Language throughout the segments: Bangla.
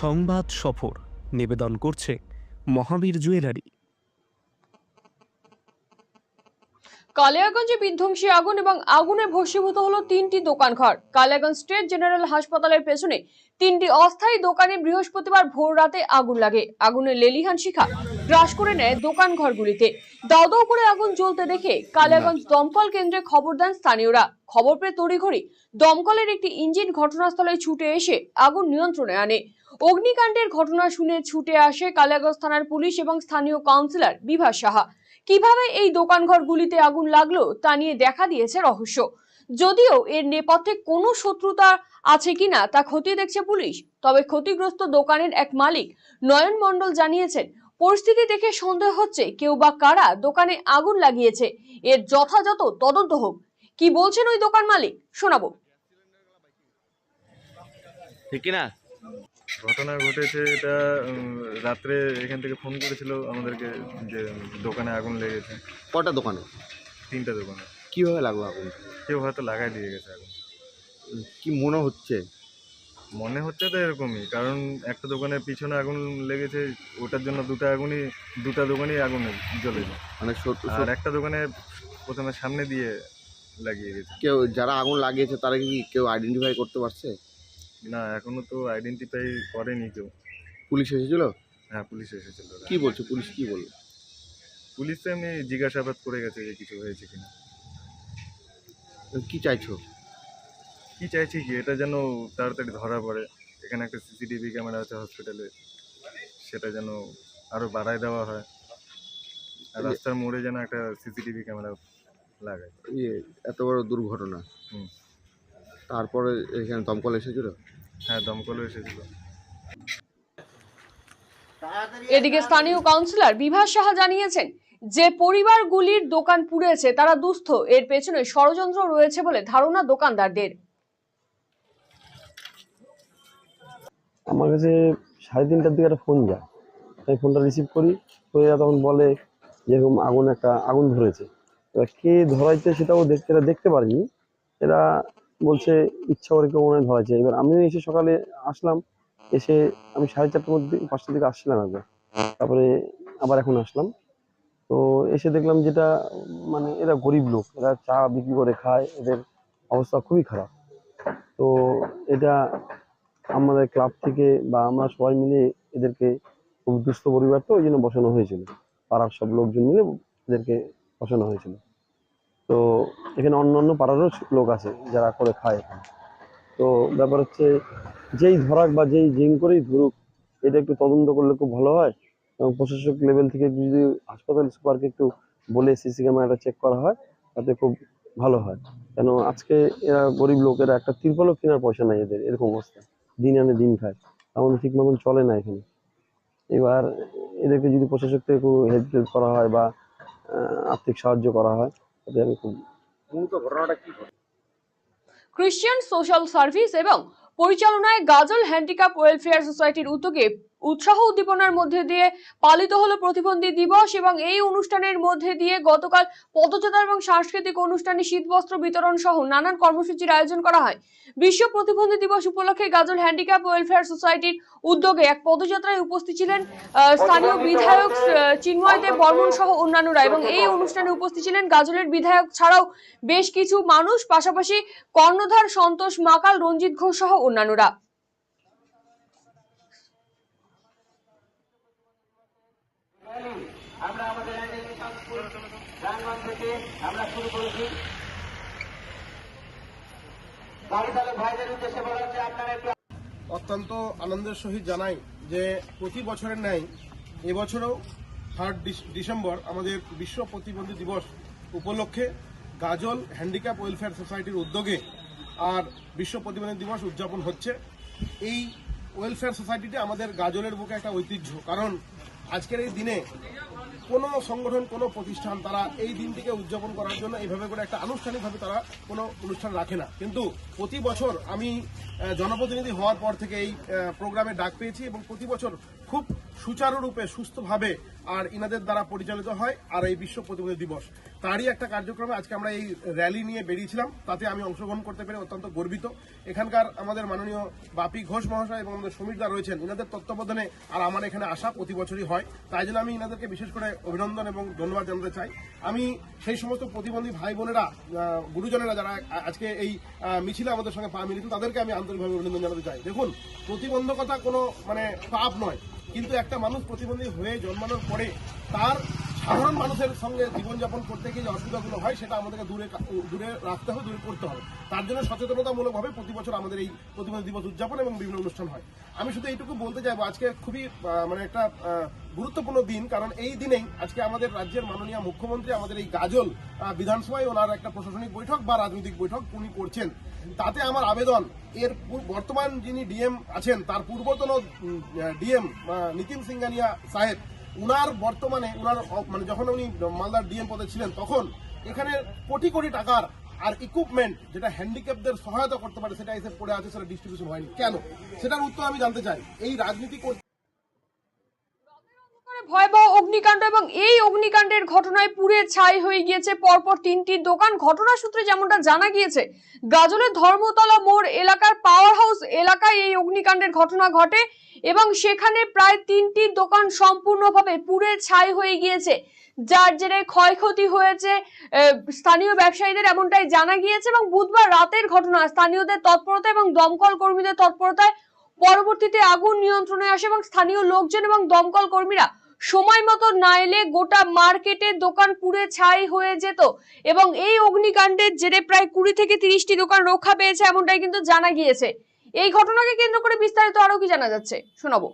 সংবাদ সফর নিবেদন করছে মহাবীর জুয়েলারি। কালিয়াগঞ্জে বিধ্বংসী আগুন এবং আগুনে ভস্মীভূত হলো তিনটি দোকানঘর। কালিয়াগঞ্জ স্টেট জেনারেল হাসপাতালের পেছনে তিনটি অস্থায়ী দোকানে বৃহস্পতিবার ভোর রাতে আগুন লাগে। আগুনের লেলিহান শিখা গ্রাস করে নেয় দোকান ঘরগুলিতে দাও দাও করে আগুন জ্বলতে দেখে কালিয়াগঞ্জ দমকল কেন্দ্রে খবর দেন স্থানীয়রা। খবর পেয়ে তড়িঘড়ি দমকলের একটি ইঞ্জিন ঘটনাস্থলে ছুটে এসে আগুন নিয়ন্ত্রণে আনে। অগ্নিকাণ্ডের ঘটনা শুনে ছুটে আসে কালিয়াগঞ্জ থানার পুলিশ এবং স্থানীয় কাউন্সিলর বিভাস সাহা। কীভাবে এই দোকানঘরগুলিতে আগুন লাগল তা নিয়ে দেখা দিয়েছে রহস্য। যদিও এর নেপথ্যে কোনো শত্রুতা আছে কিনা তা খতিয়ে দেখছে পুলিশ, তবে ক্ষতিগ্রস্ত দোকানের এক মালিক নয়ন মণ্ডল জানিয়েছেন, পরিস্থিতি দেখে সন্দেহ হচ্ছে কেউ বা কারা দোকানে আগুন লাগিয়েছে। এর যথাযথ তদন্ত হোক। কি বলছেন ওই দোকান মালিক? শোনাবো। ঠিক না ঘটনা ঘটেছে এটা রাত্রে এখান থেকে ফোন করেছিল আমাদেরকে যে দোকানে আগুন লেগেছে। কটা দোকানে? তিনটা দোকানে। কীভাবে লাগল আগুন? কেউ হয়তো লাগাই দিয়ে গেছে আগুন। কি মনে হচ্ছে? মনে হচ্ছে তো এরকমই কারণ একটা দোকানের পিছনে আগুন লেগেছে ওটার জন্য দুটো আগুনই দুটা দোকানই আগুন জ্বলেছে মানে আর একটা দোকানে প্রথমে সামনে দিয়ে লাগিয়ে গেছে। কেউ যারা আগুন লাগিয়েছে তারা কি কেউ আইডেন্টিফাই করতে পারছে? না এখনও তো আইডেন্টিফাই করেনি কেউ। পুলিশ এসেছিল? হ্যাঁ পুলিশ এসেছিল। কি বলছে? পুলিশ কি বলল? পুলিশ তো এমনি জিজ্ঞাসাবাদ করে গেছে যে কিছু হয়েছে কিনা। কি চাইছো? কি চাইছি কি? এটা যেন তাড়াতাড়ি ধরা পড়ে। এখানে একটা সিসিটিভি ক্যামেরা আছে হসপিটালে। সেটা যেন আরও বাড়ায় দেওয়া হয়। আর রাস্তার মোড়ে যেন একটা সিসিটিভি ক্যামেরা লাগায়। এত বড় দুর্ঘটনা। হুম। তারপরে এখানে দমকল এসেছিল? হ্যাঁ দমকলও এসেছিল। এদিকে স্থানীয় কাউন্সিলর বিভাস সাহা জানিয়েছেন যে পরিবারগুলির দোকান পুড়েছে তারা দুস্থ। এর পেছনে ষড়যন্ত্র রয়েছে বলে ধারণা দোকানদারদের। আমার কাছে সাড়ে তিনটার দিকে একটা ফোন যায়। আমি ফোনটা রিসিভ করি করে এরা তখন বলে যেরকম আগুন একটা আগুন ধরেছে। এবার কে ধরাইছে সেটাও দেখতে এরা দেখতে পারিনি। এরা বলছে, ইচ্ছা করে কেউ মনে হয় এবার আমিও এসে সকালে আসলাম, এসে আমি সাড়ে চারটার মধ্যে, পাঁচটার দিকে আসছিলাম একবার। তারপরে আবার এখন আসলাম। তো এসে দেখলাম যেটা মানে এরা গরিব লোক, এরা চা বিক্রি করে খায়, এদের অবস্থা খুবই খারাপ। তো এটা আমাদের ক্লাব থেকে বা আমরা সবাই মিলে এদেরকে খুব দুস্থ পরিবার তো, ওই জন্য বসানো হয়েছিল। পাড়ার সব লোকজন মিলে এদেরকে বসানো হয়েছিল। তো এখানে অন্য অন্য পাড়ারও লোক আছে যারা করে খায় এখানে। তো ব্যাপার হচ্ছে যেই ধরাক বা যেই জিং করেই ধরুক, এটা একটু তদন্ত করলে খুব ভালো হয় এবং প্রশাসক লেভেল থেকে যদি হাসপাতাল সুপারকে একটু বলে সিসি ক্যামেরাটা চেক করা হয়, তাতে খুব ভালো হয়। কেন আজকে এরা গরিব লোক এরা একটা তিরপলও কেনার পয়সা নাই এদের, এরকম অবস্থা। দিন আনে দিন খায়। তেমন ঠিক মতন চলে না এখানে। এবার এদেরকে যদি প্রশাসক থেকে একটু হেল্প করা হয় বা আর্থিক সাহায্য করা হয় আমি খুব মূলত ঘটনাটা কি খ্রিস্টিয়ান সোশ্যাল সার্ভিস এবং পরিচালনায় গাজল হ্যান্ডিক্যাপ ওয়েলফেয়ার সোসাইটির উদ্যোগে উৎসাহ উদ্দীপনার মধ্যে দিয়ে পালিত হলো প্রতিবন্ধী দিবস এবং এই অনুষ্ঠানের মধ্যে দিয়ে গতকাল পদযাত্রা এবং সাংস্কৃতিক অনুষ্ঠানে শীতবস্ত্র বিতরণ সহ নানান কর্মসূচির আয়োজন করা হয়। বিশ্ব প্রতিবন্ধী দিবস উপলক্ষে গাজল হ্যান্ডিক্যাপ ওয়েলফেয়ার সোসাইটির উদ্যোগে এক পদযাত্রায় উপস্থিত ছিলেন স্থানীয় বিধায়ক চিন্ময় দেব বর্মন সহ অন্যান্যরা এবং এই অনুষ্ঠানে উপস্থিত ছিলেন গাজলের বিধায়ক ছাড়াও বেশ কিছু মানুষ, পাশাপাশি কর্ণধার সন্তোষ মাকাল, রঞ্জিত ঘোষ সহ অন্যান্যরা। অত্যন্ত আনন্দের সহিত জানাই যে প্রতি বছরের ন্যায় এবছরও থার্ড ডিসেম্বর আমাদের বিশ্ব প্রতিবন্ধী দিবস উপলক্ষে গাজল হ্যান্ডিক্যাপ ওয়েলফেয়ার সোসাইটির উদ্যোগে আর বিশ্ব প্রতিবন্ধী দিবস উদযাপন হচ্ছে। এই ওয়েলফেয়ার সোসাইটিতে আমাদের গাজলের বুকে একটা ঐতিহ্য, কারণ আজকের এই দিনে কোনো সংগঠন, কোনো প্রতিষ্ঠান তারা এই দিনটিকে উদযাপন করার জন্য এইভাবে করে একটা আনুষ্ঠানিকভাবে তারা কোনো অনুষ্ঠান রাখে না। কিন্তু প্রতি বছর আমি জনপ্রতিনিধি হওয়ার পর থেকে এই প্রোগ্রামে ডাক পেয়েছি এবং প্রতি বছর খুব সুচারুরূপে, সুস্থভাবে আর ইনাদের দ্বারা পরিচালিত হয় আর এই বিশ্ব প্রতিবন্ধী দিবস। তারই একটা কার্যক্রমে আজকে আমরা এই র্যালি নিয়ে বেরিয়েছিলাম। তাতে আমি অংশগ্রহণ করতে পেরে অত্যন্ত গর্বিত। এখানকার আমাদের মাননীয় বাপি ঘোষ মহাশয় এবং আমাদের সমীরদা রয়েছেন। ইনাদের তত্ত্বাবধানে আর আমার এখানে আসা প্রতি বছরই হয়। তাই জন্য আমি ইনাদেরকে বিশেষ করে অভিনন্দন এবং ধন্যবাদ জানাতে চাই। আমি সেই সমস্ত প্রতিবন্ধী ভাই বোনেরা গুরুজনেরা যারা আজকে এই মিছিলে আমাদের সঙ্গে পা মিলিত তাদেরকে আমি আন্তরিকভাবে অভিনন্দন জানাতে চাই। দেখুন, প্রতিবন্ধকতা কোনো মানে পাপ নয়। কিন্তু একটা মানুষ প্রতিবন্ধী হয়ে জন্মানোর পরে তার সাধারণ মানুষের সঙ্গে জীবনযাপন করতে গিয়ে যে অসুবিধাগুলো হয়, সেটা আমাদেরকে দূরে দূরে রাখতে হবে, দূরে করতে হবে। তার জন্য সচেতনতামূলকভাবে প্রতি বছর আমাদের এই প্রতিবন্ধী দিবস উদযাপন এবং বিভিন্ন অনুষ্ঠান হয়। আমি শুধু এইটুকু বলতে চাইব, আজকে খুবই মানে একটা গুরুত্বপূর্ণ দিন, কারণ এই দিনেই আজকে আমাদের রাজ্যের মাননীয় মুখ্যমন্ত্রী, আমাদের এই গাজল বিধানসভায় ওনার একটা প্রশাসনিক বৈঠক বা রাজনৈতিক বৈঠক উনি করছেন। তাতে আমার আবেদন, এর বর্তমান যিনি ডিএম আছেন, তার পূর্বতন ডিএম নিতিন সিংহানিয়া সাহেব উনার বর্তমানে, উনার মানে যখন উনি মালদার ডিএম পদে ছিলেন, তখন এখানে কোটি কোটি টাকার আর ইকুইপমেন্ট যেটা হ্যান্ডিক্যাপদের সহায়তা করতে পারে, সেটা এসে পড়ে আছে, সেটা ডিস্ট্রিবিউশন হয়নি। কেন? সেটার উত্তর আমি জানতে চাই। এই রাজনীতি ভয়াবহ অগ্নিকাণ্ড এবং এই অগ্নিকাণ্ডের ঘটনায় পুড়ে ছাই হয়ে গিয়েছে পরপর তিনটি দোকান। ঘটনা সূত্রে যেমনটা জানা গিয়েছে ধর্মতলা মোড় এলাকার পাওয়ার হাউস এলাকায় এই অগ্নিকাণ্ডের ঘটনা ঘটে এবং সেখানে প্রায় তিনটি দোকান সম্পূর্ণভাবে পুড়ে ছাই হয়ে গিয়েছে। যার জেরে ক্ষয়ক্ষতি হয়েছে স্থানীয় ব্যবসায়ীদের এমনটাই জানা গিয়েছে এবং বুধবার রাতের ঘটনা, স্থানীয়দের তৎপরতা এবং দমকল কর্মীদের তৎপরতায় পরবর্তীতে আগুন নিয়ন্ত্রণে আসে এবং স্থানীয় লোকজন এবং দমকল কর্মীরা সময় মতো না এলে গোটা মার্কেটে দোকান পুড়ে ছাই হয়ে যেত। এবং এই অগ্নিকাণ্ডের জেরে প্রায় কুড়ি থেকে তিরিশটি দোকান রক্ষা পেয়েছে এমনটাই কিন্তু জানা গিয়েছে। এই ঘটনাকে কেন্দ্র করে বিস্তারিত আরও কি জানা যাচ্ছে? শোনাবো।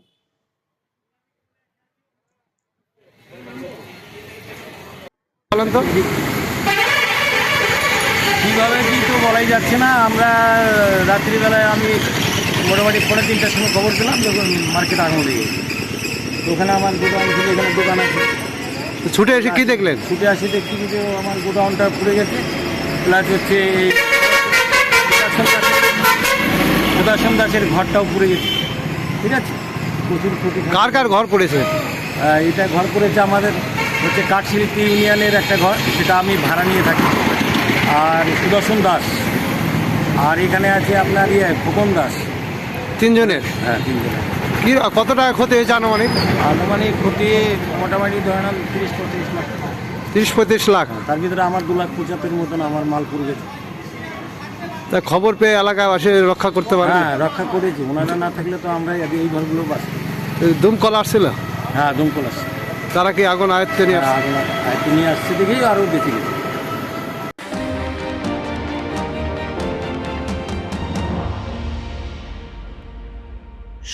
বলেন তো। কীভাবে কি তো বলাই যাচ্ছে না। আমরা রাত্রিবেলায় আমি মোটামুটি পনেরো তিনটার সময় খবর পেলাম, যখন মার্কেট আগুন। তো ওখানে আমার গোডাউন ছিল এখানে দোকান আছে। ছুটে এসে কি দেখলেন? ছুটে আসি দেখছি যে আমার গোডাউনটা পুড়ে গেছে। প্লাস হচ্ছে সুদর্শন দাসের- ঘরটাও পুড়ে গেছে। ঠিক আছে? প্রচুর ক্ষতি কার কার ঘর পড়েছে? এটা ঘর করেছে আমাদের হচ্ছে কাঠশিল্পী ইউনিয়নের একটা ঘর সেটা আমি ভাড়া নিয়ে থাকি। আর সুদর্শন দাস। আর এখানে আছে আপনার ইয়ে খোকন দাস। তিনজনের? হ্যাঁ তিনজন কি কত টাকা ক্ষতি হয়েছে আনুমানিক? আনুমানিক ক্ষতি মোটামুটি ধরে নেন তিরিশ পঁয়ত্রিশ লাখ তিরিশ পঁয়ত্রিশ লাখ। তার ভিতরে আমার দু লাখ পঁচাত্তর মতন আমার মাল পুড়ে গেছে। তা খবর পেয়ে এলাকায় আসে রক্ষা করতে পারে হ্যাঁ রক্ষা করেছি। ওনারা না থাকলে তো আমরা এই এই ঘরগুলো বাস দমকল আসছিল? হ্যাঁ দমকল আসছে। তারা কি আগুন আয়ত্তে নিয়ে আসছে? আগুন আয়ত্তে নিয়ে আসছে দেখেই আরও বেঁচে গেছে।